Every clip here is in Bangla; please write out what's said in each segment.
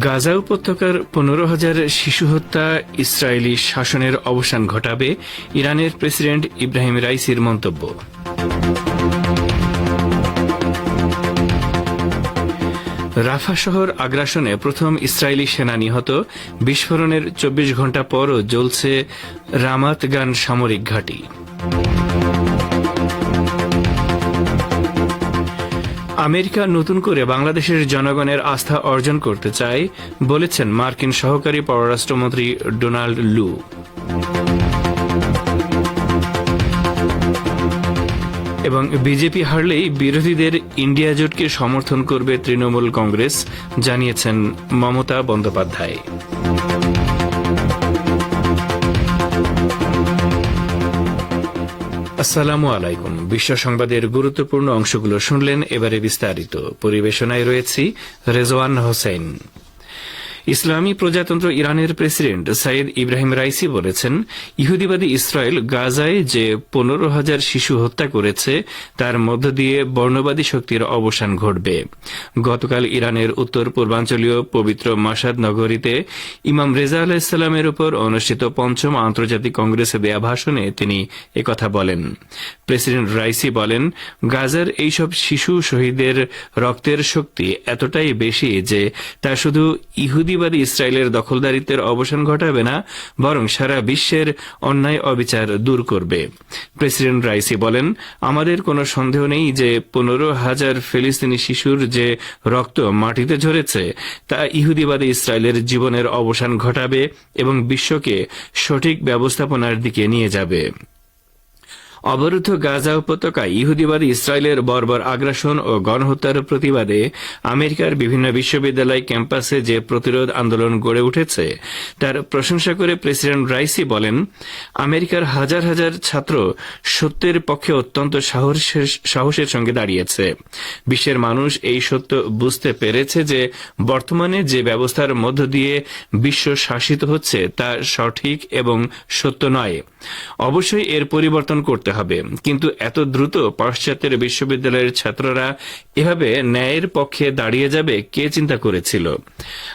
গাজা উপত্যকার পনেরো হাজার শিশু হত্যা ইসরায়েলি শাসনের অবসান ঘটাবে ইরানের প্রেসিডেন্ট ইব্রাহিম রাইসির মন্তব্য। রাফা শহর আগ্রাসনে প্রথম ইসরায়েলি সেনা নিহত। বিস্ফোরণের চব্বিশ ঘণ্টা পরও জ্বলছে রামাতগান সামরিক ঘাঁটি। আমেরিকা নতুন করে বাংলাদেশের জনগণের আস্থা অর্জন করতে চায়, বলেছেন মার্কিন সহকারী পররাষ্ট্রমন্ত্রী ডোনাল্ড লু। এবং বিজেপি হারলেই বিরোধীদের ইন্ডিয়া জোটকে সমর্থন করবে তৃণমূল কংগ্রেস, জানিয়েছেন মমতা বন্দ্যোপাধ্যায়। আসসালামু আলাইকুম। বিশ্ব সংবাদের গুরুত্বপূর্ণ অংশগুলো শুনলেন এবারে বিস্তারিত। পরিবেশনায় রয়েছি রেজওয়ান হোসেন। ইসলামী প্রজাতন্ত্র ইরানের প্রেসিডেন্ট সাইদ ইব্রাহিম রাইসি বলেছেন, ইহুদিবাদী ইসরায়েল গাজায় যে পনেরো হাজার শিশু হত্যা করেছে, তার মধ্য দিয়ে বর্ণবাদী শক্তির অবসান ঘটবে। গতকাল ইরানের উত্তর পূর্বাঞ্চলীয় পবিত্র মাসাদ নগরীতে ইমাম রেজা আলাহিসাল্লামের উপর অনুষ্ঠিত পঞ্চম আন্তর্জাতিক কংগ্রেসে দেয়া ভাষণে তিনি একথা বলেন। প্রেসিডেন্ট রাইসি বলেন, গাজার এইসব শিশু শহীদের রক্তের শক্তি এতটাই বেশি যে তা শুধু ইহুদিবাদী ইসরায়েলের দখলদারিত্বের অবসান ঘটাবে না, বরং সারা বিশ্বের অন্যায় অবিচার দূর করবে। প্রেসিডেন্ট রাইসি বলেন, আমাদের কোনো সন্দেহ নেই যে পনেরো হাজার ফিলিস্তিনি শিশুর যে রক্ত মাটিতে ঝরেছে, তা ইহুদিবাদী ইসরায়েলের জীবনের অবসান ঘটাবে এবং বিশ্বকে সঠিক ব্যবস্থাপনার দিকে নিয়ে যাবে। অবরুদ্ধ গাজা উপত্যকায় ইহুদিবাদী ইসরায়েলের বর্বর আগ্রাসন ও গণহত্যার প্রতিবাদে আমেরিকার বিভিন্ন বিশ্ববিদ্যালয় ক্যাম্পাসে যে প্রতিরোধ আন্দোলন গড়ে উঠেছে, তার প্রশংসা করে প্রেসিডেন্ট রাইসি বলেন, আমেরিকার হাজার হাজার ছাত্র সত্যের পক্ষে অত্যন্ত সাহসের সঙ্গে দাঁড়িয়েছে। বিশ্বের মানুষ এই সত্য বুঝতে পেরেছে যে বর্তমানে যে ব্যবস্থার মধ্য দিয়ে বিশ্ব শাসিত হচ্ছে তা সঠিক এবং সত্য নয়। অবশ্যই এর পরিবর্তন করতে হবে। কিন্তু এত দ্রুত পাশ্চাত্যের বিশ্ববিদ্যালয়ের ছাত্ররা এভাবে ন্যায়ের পক্ষে দাঁড়িয়ে যাবে কে চিন্তা করেছিল?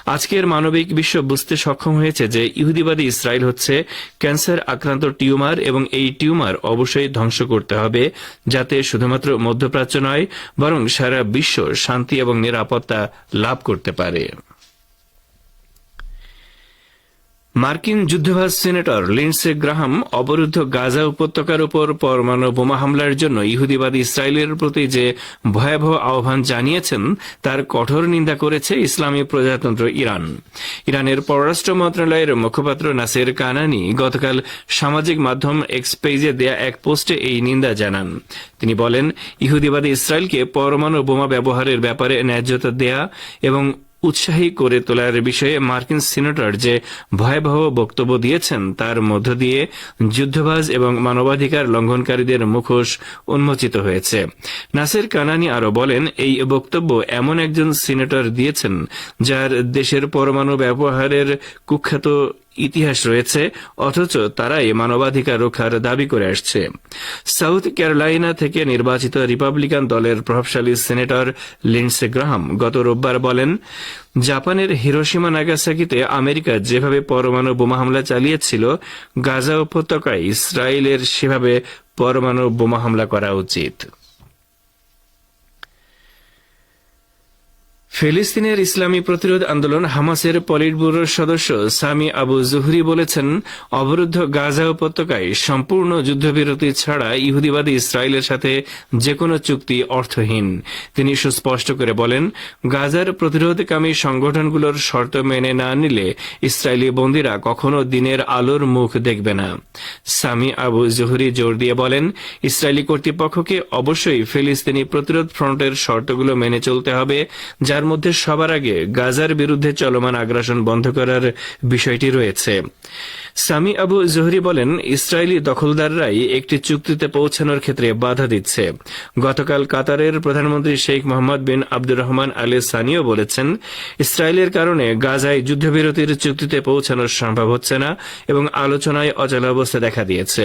আজকের মানবিক বিশ্ব বুঝতে সক্ষম হয়েছে যে ইহুদিবাদী ইসরায়েল হচ্ছে ক্যান্সার আক্রান্ত টিউমার এবং এই টিউমার অবশ্যই ধ্বংস করতে হবে, যাতে শুধুমাত্র মধ্যপ্রাচ্য নয়, বরং সারা বিশ্ব শান্তি এবং নিরাপত্তা লাভ করতে পারে। মার্কিন যুদ্ধবাজ সিনেটর লিন্ডসে গ্রাহাম অবরুদ্ধ গাজা উপত্যকার উপর পরমাণু বোমা হামলার জন্য ইহুদিবাদী ইসরায়েলের প্রতি যে ভয়াবহ আহ্বান জানিয়েছেন, তার কঠোর নিন্দা করেছে ইসলামী প্রজাতন্ত্র ইরান। ইরানের পররাষ্ট্র মন্ত্রণালয়ের মুখপাত্র নাসের কানানি গতকাল সামাজিক মাধ্যম এক্স পেজে দেয়া এক পোস্টে এই নিন্দা জানান। তিনি বলেন, ইহুদিবাদী ইসরায়েলকে পরমাণু বোমা ব্যবহারের ব্যাপারে ন্যায্যতা দেয়া এবং উৎসাহী করে তোলার বিষয়ে মার্কিন সিনেটর যে ভয়াবহ বক্তব্য দিয়েছেন, তার মধ্য দিয়ে যুদ্ধবাজ এবং মানবাধিকার লঙ্ঘনকারীদের মুখোশ উন্মোচিত হয়েছে। নাসের কানানি আরও বলেন, এই বক্তব্য এমন একজন সিনেটর দিয়েছেন, যার দেশের পরমাণু ব্যবহারের কুখ্যাত ইতিহাস রয়েছে, অথচ তারাই মানবাধিকার রক্ষার দাবি করে আসছে। সাউথ ক্যারোলাইনা থেকে নির্বাচিত রিপাবলিকান দলের প্রভাবশালী সিনেটর লিন্ডসে গ্রাহাম গত রোববার বলেন, জাপানের হিরোসীমা নাগাসাকিতে আমেরিকা যেভাবে পরমাণু বোমা হামলা চালিয়েছিল, গাজা উপত্যকায় ইসরায়েলের সেভাবে পরমাণু বোমা হামলা করা উচিত। ফিলিস্তিনের ইসলামী প্রতিরোধ আন্দোলন হামাসের পলিট ব্যুরোর সদস্য সামি আবু জুহরি বলেছেন, অবরুদ্ধ গাজা উপত্যকায় সম্পূর্ণ যুদ্ধবিরতি ছাড়া ইহুদিবাদী ইসরায়েলের সাথে যে কোনো চুক্তি অর্থহীন। তিনি সুস্পষ্ট করে বলেন, গাজার প্রতিরোধকামী সংগঠনগুলোর শর্ত মেনে না নিলে ইসরায়েলি বন্দীরা কখনো দিনের আলোর মুখ দেখবে না। সামি আবু জুহরি জোর দিয়ে বলেন, ইসরায়েলি কর্তৃপক্ষকে অবশ্যই ফিলিস্তিনি প্রতিরোধ ফ্রন্টের শর্তগুলো মেনে চলতে হবে, যার মধ্যে সবার আগে গাজার বিরুদ্ধে চলমান আগ্রাসন বন্ধ করার বিষয়টি রয়েছে। সামি আবু জোহরি বলেন, ইসরায়েলি দখলদাররাই একটি চুক্তিতে পৌঁছানোর ক্ষেত্রে বাধা দিচ্ছে। গতকাল কাতারের প্রধানমন্ত্রী Sheikh Mohammed bin Abdulrahman আলী সানিও বলেছেন, ইসরায়েলের কারণে গাজায় যুদ্ধবিরতির চুক্তিতে পৌঁছানো সম্ভব হচ্ছে না এবং আলোচনায় অচলাবস্থা দেখা দিয়েছে।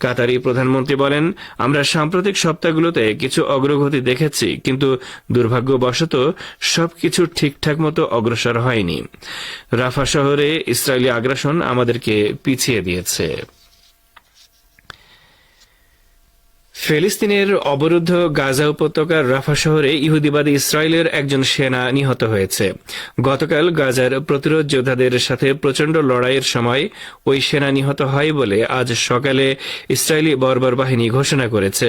কাতারি প্রধানমন্ত্রী বলেন, আমরা সাম্প্রতিক সপ্তাহগুলোতে কিছু অগ্রগতি দেখেছি, কিন্তু দুর্ভাগ্যবশত সবকিছু ঠিকঠাক মতো অগ্রসর হয়নি। রাফা শহরে ইসরায়েলি আগ্রাসন আমাদেরকে পিছিয়ে দিয়েছে। ফিলিস্তিনের অবরুদ্ধ গাজা উপত্যকার রাফা শহরে ইহুদিবাদী ইসরায়েলের একজন সেনা নিহত হয়েছে। গতকাল গাজার প্রতিরোধ যোদ্ধাদের সাথে প্রচণ্ড লড়াইয়ের সময় ওই সেনা নিহত হয় বলে আজ সকালে ইসরায়েলি বর্বর বাহিনী ঘোষণা করেছে।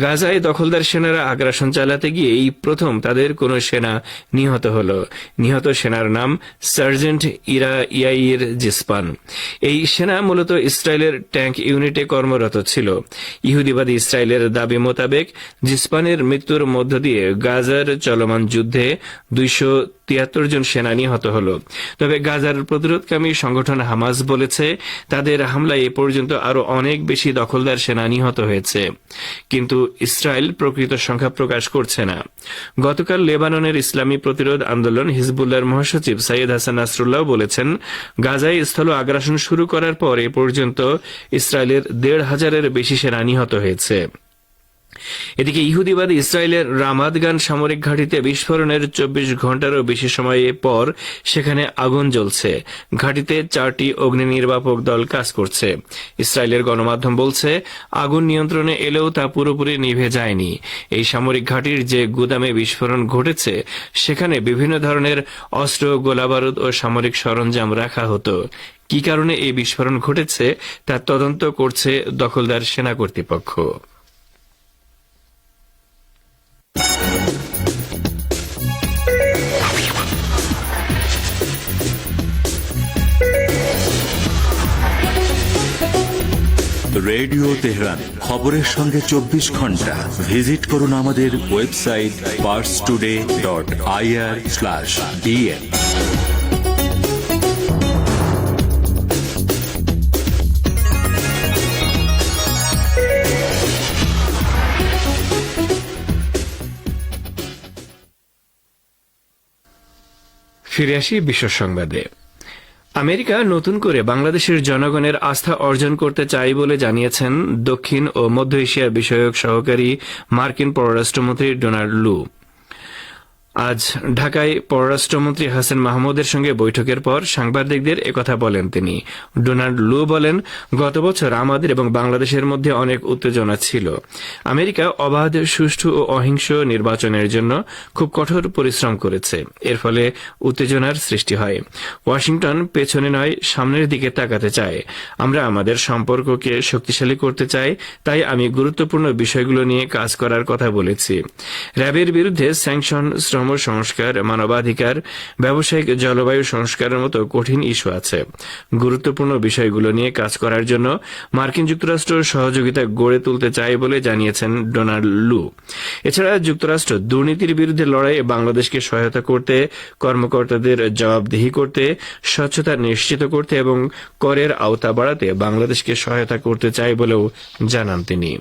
গাজায় দখলদার সেনারা আগ্রাসন চালাতে গিয়ে এই প্রথম তাদের কোনো সেনা নিহত হল। নিহত সেনার নাম সার্জেন্ট ইরা ইয়াইর জিসপান। এই সেনা মূলত ইসরায়েলের ট্যাঙ্ক ইউনিটে কর্মরত ছিল। ইহুদিবাদী ইসরায়েলের দাবি মোতাবেক জিসপানের মৃত্যুর মধ্য দিয়ে গাজার চলমান যুদ্ধে দুইশো তিয়াত্তর জন সেনা নিহত হল। তবে গাজার প্রতিরোধকামী সংগঠন হামাস বলেছে, তাদের হামলায় এ পর্যন্ত আরও অনেক বেশি দখলদার সেনা নিহত হয়েছে। কিন্তু ইসরায়েল প্রকৃত সংখ্যা প্রকাশ করছে না। গতকাল লেবাননের ইসলামী প্রতিরোধ আন্দোলন হিজবুল্লাহর মহাসচিব সাইয়েদ হাসান নাসরুল্লাহ বলেছেন, গাজায় স্থল আগ্রাসন শুরু করার পর এ পর্যন্ত ইসরায়েলের দেড় হাজারের বেশি সেনা নিহত হয়েছে। এদিকে ইহুদিবাদ ইসরায়েলের রামাদগান সামরিক ঘাঁটিতে বিস্ফোরণের চব্বিশ ঘন্টারও বেশি সময় পর সেখানে আগুন জ্বলছে। ঘাঁটিতে চারটি অগ্নি নির্বাপক দল কাজ করছে। ইসরায়েলের গণমাধ্যম বলছে, আগুন নিয়ন্ত্রণে এলেও তা পুরোপুরি নিভে যায়নি। এই সামরিক ঘাঁটির যে গুদামে বিস্ফোরণ ঘটেছে, সেখানে বিভিন্ন ধরনের অস্ত্র, গোলাবারুদ ও সামরিক সরঞ্জাম রাখা হতো। কি কারণে এই বিস্ফোরণ ঘটেছে তার তদন্ত করছে দখলদার সেনা কর্তৃপক্ষ। রেডিও তেহরান, খবরের সঙ্গে চব্বিশ ঘণ্টা। ভিজিট করুন আমাদের website Pars Today dot IR slash ফিরে আসি বিশ্ব সংবাদে। আমেরিকা নতুন করে বাংলাদেশের জনগণের আস্থা অর্জন করতে চাই বলে জানিয়েছেন দক্ষিণ ও মধ্য এশিয়া বিষয়ক সহকারী মার্কিন পররাষ্ট্রমন্ত্রী ডোনাল্ড লু। আজ ঢাকায় পররাষ্ট্রমন্ত্রী হাসান মাহমুদের সঙ্গে বৈঠকের পর সাংবাদিকদের একথা বলেন তিনি। ডোনাল্ড লু বলেন, গত বছর আমাদের এবং বাংলাদেশের মধ্যে অনেক উত্তেজনা ছিল। আমেরিকা অবাধ, সুষ্ঠু ও অহিংস নির্বাচনের জন্য খুব কঠোর পরিশ্রম করেছে। এর ফলে উত্তেজনার সৃষ্টি হয়। ওয়াশিংটন পেছনে নয়, সামনের দিকে তাকাতে চায়। আমরা আমাদের সম্পর্ককে শক্তিশালী করতে চাই, তাই আমি গুরুত্বপূর্ণ বিষয়গুলো নিয়ে কাজ করার কথা বলেছি। র্যাবের বিরুদ্ধে স্যাংশন শ্রম সংস্কার, মানবাধিকার, ব্যবসায়িক জলবায়ু সংস্কারের মতো কঠিন ইস্যু আছে। গুরুত্বপূর্ণ বিষয়গুলো নিয়ে কাজ করার জন্য মার্কিন যুক্তরাষ্ট্র সহযোগিতা গড়ে তুলতে চায় বলে জানিয়েছেন ডোনাল্ড লু। এছাড়া যুক্তরাষ্ট্র দুর্নীতির বিরুদ্ধে লড়াইয়ে বাংলাদেশকে সহায়তা করতে, কর্মকর্তাদের জবাবদিহি করতে, স্বচ্ছতা নিশ্চিত করতে এবং করের আওতা বাড়াতে বাংলাদেশকে সহায়তা করতে চায় বলেও জানান তিনি।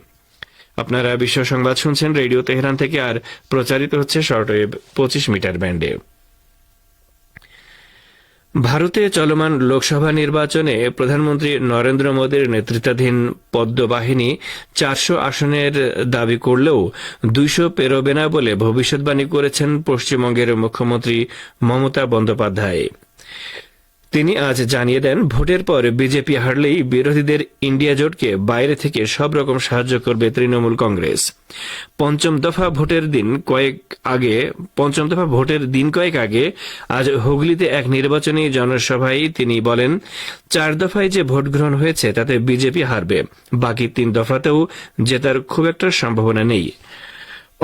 আপনারা বিশ্ব সংবাদ শুনছেন রেডিও তেহরান থেকে, আর প্রচারিত হচ্ছে শর্টওয়েভ পঁচিশ মিটার ব্যান্ডে। ভারতে চলমান লোকসভা নির্বাচনে প্রধানমন্ত্রী নরেন্দ্র মোদীর নেতৃত্বাধীন পদ্মবাহিনী চারশো আসনের দাবি করলেও দুইশো পেরোবে না বলে ভবিষ্যৎবাণী করেছেন পশ্চিমবঙ্গের মুখ্যমন্ত্রী মমতা বন্দ্যোপাধ্যায়। তিনি আজ জানিয়ে দেন, ভোটের পর বিজেপি হারলেই বিরোধীদের ইন্ডিয়া জোটকে বাইরে থেকে সব রকম সাহায্য করবে তৃণমূল কংগ্রেস। পঞ্চম দফা ভোটের দিন কয়েক আগে, পঞ্চম দফা ভোটের দিন কয়েক আগে আজ হুগলিতে এক নির্বাচনী জনসভায় তিনি বলেন, চার দফায় যে ভোট গ্রহণ হয়েছে তাতে বিজেপি হারবে, বাকি তিন দফাতেও জেতার খুব একটা সম্ভাবনা নেই।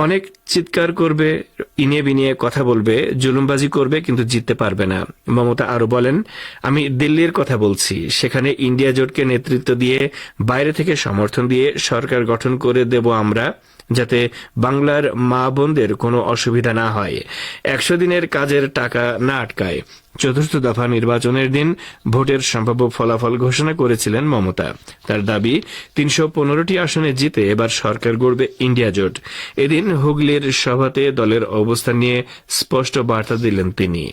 অনেক চিৎকার করবে, ইনিয়ে বিনিয়ে কথা বলবে, জুলুমবাজি করবে, কিন্তু জিততে পারবে না। মমতা আরও বলেন, আমি দিল্লির কথা বলছি। সেখানে ইন্ডিয়া জোটকে নেতৃত্ব দিয়ে, বাইরে থেকে সমর্থন দিয়ে সরকার গঠন করে দেব আমরা। যাতে বাংলার মা বোনদের কোনো অসুবিধা না হয়। একশো দিনের কাজের টাকা না আটকায়। চতুর্থ দফা নির্বাচনের দিন ভোটের সম্ভাব্য ফলাফল ঘোষণা করেছিলেন মমতা। তার দাবি, তিনশো পনেরোটি আসনে জিতে এবার সরকার গড়বে ইন্ডিয়া জোট। এদিন হুগলির সভাতে দলের অবস্থান নিয়ে স্পষ্ট বার্তা দিলেন তিনি।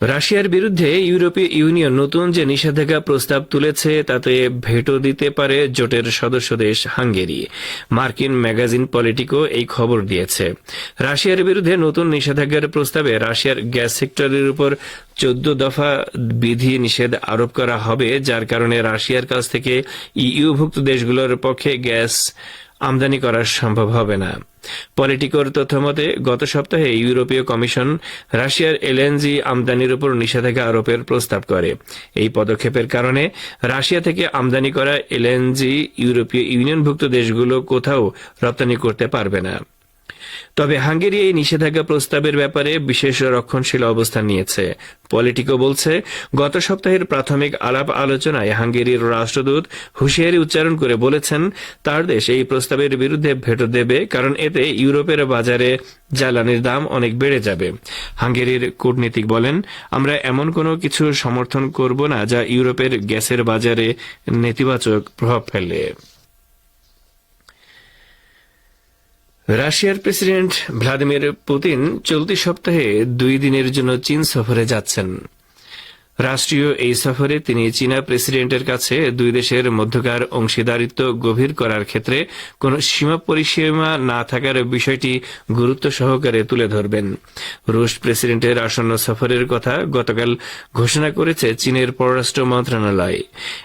রাশিয়ার বিরুদ্ধে ইউরোপীয় ইউনিয়ন নতুন যে নিষেধাজ্ঞা প্রস্তাব তুলেছে, তাতে ভেটো দিতে পারে জোটের সদস্য দেশ হাঙ্গেরি। মার্কিন ম্যাগাজিন পলিটিকো এই খবর দিয়েছে। রাশিয়ার বিরুদ্ধে নতুন নিষেধাজ্ঞার প্রস্তাবে রাশিয়ার গ্যাস সেক্টরের উপর চোদ্দ দফা বিধি নিষেধ আরোপ করা হবে, যার কারণে রাশিয়ার কাছ থেকে ইইউভুক্ত দেশগুলোর পক্ষে গ্যাস আমদানি করা সম্ভব হবে না। পলিটিকোর তথ্যমতে গত সপ্তাহে ইউরোপীয় কমিশন রাশিয়ার এলএনজি আমদানির উপর নিষেধাজ্ঞা আরোপের প্রস্তাব করে। এই পদক্ষেপের কারণে রাশিয়া থেকে আমদানি করা এলএনজি ইউরোপীয় ইউনিয়নভুক্ত দেশগুলো কোথাও রপ্তানি করতে পারবে না। তবে হাঙ্গেরি এই নিষেধাজ্ঞা প্রস্তাবের ব্যাপারে বিশেষ রক্ষণশীল অবস্থান নিয়েছে। পলিটিকো বলছে, গত সপ্তাহের প্রাথমিক আলাপ আলোচনায় হাঙ্গেরির রাষ্ট্রদূত হুঁশিয়ারি উচ্চারণ করে বলেছেন, তার দেশ এই প্রস্তাবের বিরুদ্ধে ভেটো দেবে কারণ এতে ইউরোপের বাজারে জ্বালানির দাম অনেক বেড়ে যাবে। হাঙ্গেরির কূটনীতিক বলেন, আমরা এমন কোনো কিছু সমর্থন করব না যা ইউরোপের গ্যাসের বাজারে নেতিবাচক প্রভাব ফেলে। রাশিয়ার প্রেসিডেন্ট ভ্লাদিমির পুতিন চলতি সপ্তাহে দুই দিনের জন্য চীন সফরে যাচ্ছেন। রাষ্ট্রীয় এই সফরে তিনি চীনা প্রেসিডেন্টের কাছে দুই দেশের মধ্যকার অংশীদারিত্ব গভীর করার ক্ষেত্রে কোন সীমা পরিসীমা না থাকার বিষয়টি গুরুত্ব সহকারে তুলে ধরবেন। রুশ প্রেসিডেন্টের আসন্ন সফরের কথা গতকাল ঘোষণা করেছে চীনের পররাষ্ট্র মন্ত্রণালয়।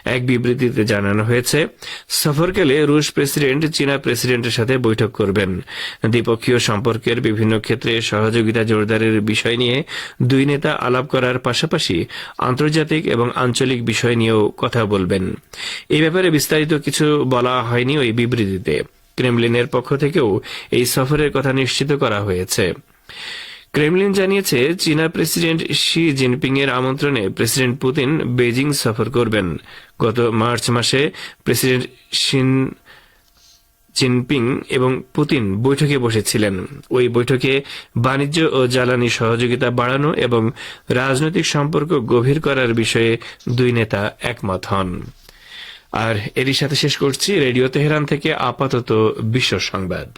এক বিবৃতিতে জানানো হয়েছে, সফরকালে রুশ প্রেসিডেন্ট চীনা প্রেসিডেন্টের সাথে বৈঠক করবেন। দ্বিপক্ষীয় সম্পর্কের বিভিন্ন ক্ষেত্রে সহযোগিতা জোরদারের বিষয় নিয়ে দুই নেতা আলাপ করার পাশাপাশি আন্তর্জাতিক এবং আঞ্চলিক বিষয় নিয়েও কথা বলবেন। এই ব্যাপারে বিস্তারিত কিছু বলা হয়নি ওই বিবৃতিতে। ক্রেমলিনের পক্ষ থেকেও এই সফরের কথা নিশ্চিত করা হয়েছে। ক্রেমলিন জানিয়েছে, চীনা প্রেসিডেন্ট শি জিনপিং এর আমন্ত্রণে প্রেসিডেন্ট পুতিন বেজিং সফর করবেন। গত মার্চ মাসে প্রেসিডেন্ট শিন জিনপিং এবং পুতিন বৈঠকে বসেছিলেন। ওই বৈঠকে বাণিজ্য ও জ্বালানি সহযোগিতা বাড়ানো এবং রাজনৈতিক সম্পর্ক গভীর করার বিষয়ে দুই নেতা একমত হন। আর এরই সাথে শেষ করছি রেডিও তেহরান থেকে আপাতত বিশ্ব সংবাদ।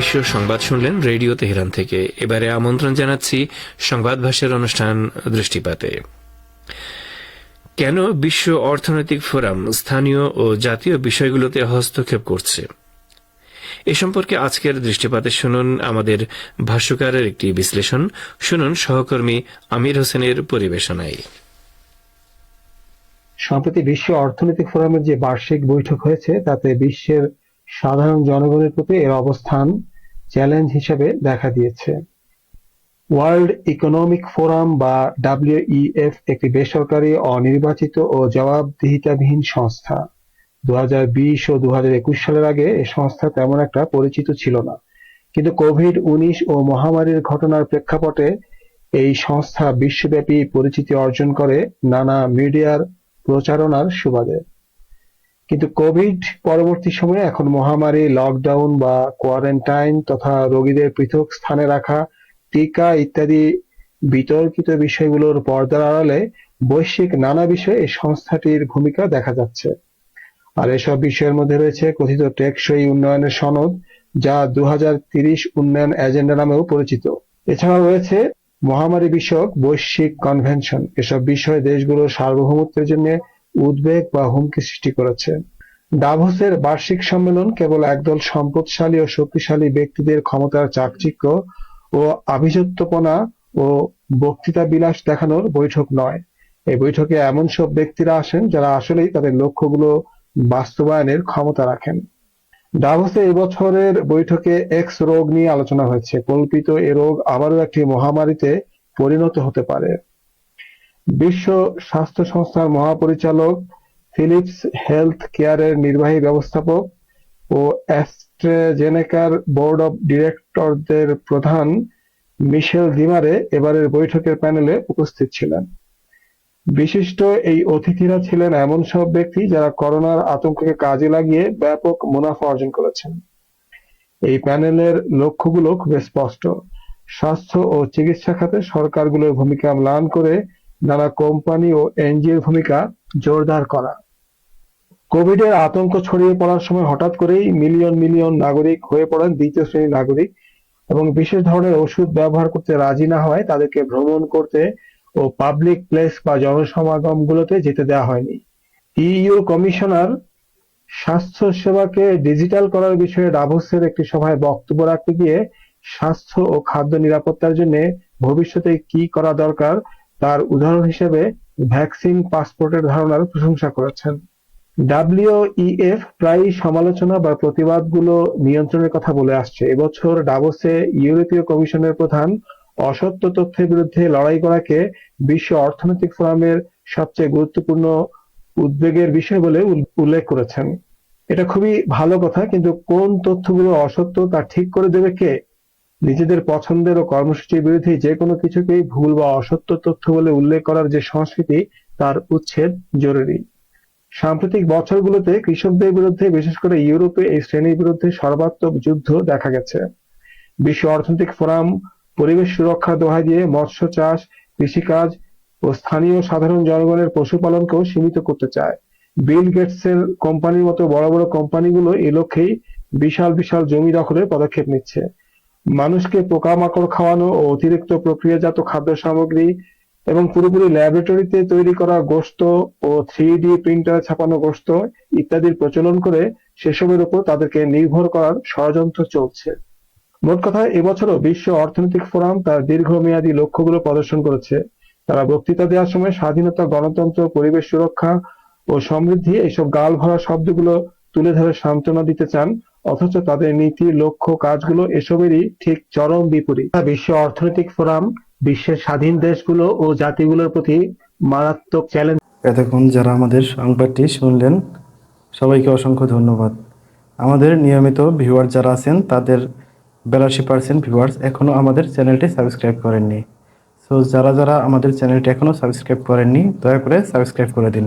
বিশ্ব সংবাদ শুনলেন রেডিও তেহরান থেকে। এবারে আমন্ত্রণ জানাচ্ছি সংবাদ ভাষার অনুষ্ঠান দৃষ্টিপাতে। কেন বিশ্ব অর্থনৈতিক ফোরাম স্থানীয় ও জাতীয় বিষয়গুলোতে হস্তক্ষেপ করছে? এ সম্পর্কে আজকের দৃষ্টিপাতে শুনুন আমাদের ভাষ্যকারের একটি বিশ্লেষণ। শুনুন সহকর্মী আমির হোসেনের পরিবেশনায়। সম্প্রতি বিশ্ব অর্থনৈতিক ফোরামের যে বার্ষিক বৈঠক হয়েছে, তাতে বিশ্বের সাধারণ জনগণের প্রতি এর অবস্থান চ্যালেঞ্জ হিসেবে দেখা দিয়েছে। ওয়ার্ল্ড ইকোনমিক ফোরাম বা ডাব্লিউইএফ একটি বেসরকারি, অনির্বাচিত ও জবাবদিহিতাবিহীন সংস্থা। দু হাজার বিশ ও দু হাজার একুশ সালের আগে এ সংস্থা তেমন একটা পরিচিত ছিল না। কিন্তু কোভিড উনিশ ও মহামারীর ঘটনার প্রেক্ষাপটে এই সংস্থা বিশ্বব্যাপী পরিচিতি অর্জন করে নানা মিডিয়ার প্রচারণার সুবাদে। কিন্তু কোভিড পরবর্তী সময়ে এখন মহামারী লকডাউন বা কোয়ারেন্টাইন তথা রোগীদের পৃথক স্থানে রাখা, টিকা ইত্যাদি বিতর্কিত বিষয়গুলোর পর্দার আড়ালে বৈশ্বিক নানা বিষয়ে এই সংস্থাটির ভূমিকা দেখা যাচ্ছে। আর এসব বিষয়ের মধ্যে রয়েছে কথিত টেকসই উন্নয়নের সনদ, যা দু উন্নয়ন এজেন্ডা নামেও পরিচিত। এছাড়াও রয়েছে মহামারী বিষয়ক বৈশ্বিক কনভেনশন এসব বিষয়ে দেশগুলোর সার্বভৌমত্বের জন্য উদ্বেগ বা হুমকি সৃষ্টি করেছে। ডাভোসের বার্ষিক সম্মেলন কেবল একদল সম্পদশালী ও শক্তিশালী ব্যক্তিদের ক্ষমতার চাকচিক্য ও আভিজাত্যপনা ও বক্তৃতা বিলাস দেখানোর বৈঠক নয়। এই বৈঠকে এমন সব ব্যক্তিরা আসেন যারা আসলেই তাদের লক্ষ্যগুলো বাস্তবায়নের ক্ষমতা রাখেন। ডাভোসে এবছরের বৈঠকে এক্স রোগ নিয়ে আলোচনা হয়েছে। কল্পিত এ রোগ আবারও একটি মহামারীতে পরিণত হতে পারে। বিশ্ব স্বাস্থ্য সংস্থার মহাপরিচালক ফিলিপস হেলথ কেয়ারের নির্বাহী ব্যবস্থাপক ও অ্যাস্ট্রাজেনেকার বোর্ড অব ডিরেক্টরদের প্রধান মিশেল দিমারে এবারের বৈঠকের প্যানেলে উপস্থিত ছিলেন। বিশিষ্ট এই অতিথিরা ছিলেন এমন সব ব্যক্তি যারা করোনার আতঙ্ককে কাজে লাগিয়ে ব্যাপক মুনাফা অর্জন করেছেন। এই প্যানেলের লক্ষ্যগুলো খুব স্পষ্ট। স্বাস্থ্য ও চিকিৎসা খাতে সরকারগুলোর ভূমিকা ম্লান করে নানা কোম্পানি ও এনজিওর ভূমিকা জোরদার করা। কোভিডের আতঙ্ক ছড়িয়ে পড়ার সময় হঠাৎ করেই মিলিয়ন মিলিয়ন নাগরিক হয়ে পড়েন দ্বিতীয় শ্রেণির নাগরিক এবং বিশেষ ধরনের ওষুধ ব্যবহার করতে রাজি না হয় তাদেরকে ভ্রমণ করতে ও পাবলিক প্লেস বা জনসমাগমগুলোতে যেতে দেওয়া হয়নি। ইইউ কমিশনার স্বাস্থ্য সেবাকে ডিজিটাল করার বিষয়ে ডাভোসের একটি সভায় বক্তব্য রাখতে গিয়ে স্বাস্থ্য ও খাদ্য নিরাপত্তার জন্য ভবিষ্যতে কি করা দরকার তার উদাহরণ হিসেবে ভ্যাকসিন পাসপোর্টের ধারণার প্রশংসা করেছেন। ডাব্লিউইএফ প্রায়ই সমালোচনা বা প্রতিবাদগুলো নিয়ন্ত্রণের কথা বলে আসছে। এবছর ডাভোসে ইউরোপীয় কমিশনের প্রধান অসত্য তথ্যের বিরুদ্ধে লড়াই করাকে বিশ্ব অর্থনৈতিক ফোরামের সবচেয়ে গুরুত্বপূর্ণ উদ্বেগের বিষয় বলে উল্লেখ করেছেন। এটা খুবই ভালো কথা, কিন্তু কোন তথ্যগুলো অসত্য তা ঠিক করে দেবে কে? নিজেদের পছন্দের ও কর্মসূচির বিরুদ্ধে যে কোনো কিছুকেই ভুল বা অসত্য তথ্য বলে উল্লেখ করার যে সংস্কৃতি, তার উচ্ছেদ জরুরি। সাম্প্রতিক বছরগুলোতে কৃষকদের বিরুদ্ধে, বিশেষ করে ইউরোপে, এই শ্রেণির বিরুদ্ধে সর্বাত্মক যুদ্ধ দেখা গেছে। বিশ্ব অর্থনৈতিক ফোরাম পরিবেশ সুরক্ষা দোহাই দিয়ে মৎস্য চাষ, কৃষিকাজ ও স্থানীয় সাধারণ জনগণের পশুপালনকেও সীমিত করতে চায়। বিল গেটসের কোম্পানির মতো বড় বড় কোম্পানিগুলো এ লক্ষ্যেই বিশাল বিশাল জমি দখলের পদক্ষেপ নিচ্ছে। মানুষকে পোকামাকড় খাওয়ানো ও অতিরিক্ত প্রক্রিয়াজাত খাদ্য সামগ্রী এবং পুরোপুরি ল্যাবরেটরিতে তৈরি করা গোশত ও থ্রি ডি প্রিন্টারে ছাপানো গোশত ইত্যাদির প্রচলন করে সেসবের উপর তাদেরকে নির্ভর করার ষড়যন্ত্র চলছে। মোট কথা, এবছরও বিশ্ব অর্থনৈতিক ফোরাম তার দীর্ঘমেয়াদী লক্ষ্যগুলো প্রদর্শন করেছে। তারা বক্তৃতা দেওয়ার সময় স্বাধীনতা, গণতন্ত্র, পরিবেশ সুরক্ষা ও সমৃদ্ধি এইসব গাল ভরা শব্দগুলো তুলে ধরে সান্ত্বনা দিতে চান, অথচ তাদের নীতি লক্ষ্য কাজগুলো এসবেরই ঠিক চরম বিপরীত। বিশ্ব অর্থনৈতিক ফোরাম, বিশ্বের স্বাধীন দেশগুলো ও জাতিগুলোর প্রতি মারাত্মক চ্যালেঞ্জ। এতক্ষণ যারা আমাদের সংবাদটি শুনলেন, সবাইকে অসংখ্য ধন্যবাদ। আমাদের নিয়মিত ভিউয়ার যারা আছেন, তাদের বেলাশি পার্সেন্ট ভিউয়ার্স এখনও আমাদের চ্যানেলটি সাবস্ক্রাইব করেননি। সো যারা যারা আমাদের চ্যানেলটি এখনও সাবস্ক্রাইব করেননি, দয়া করে সাবস্ক্রাইব করে দিন।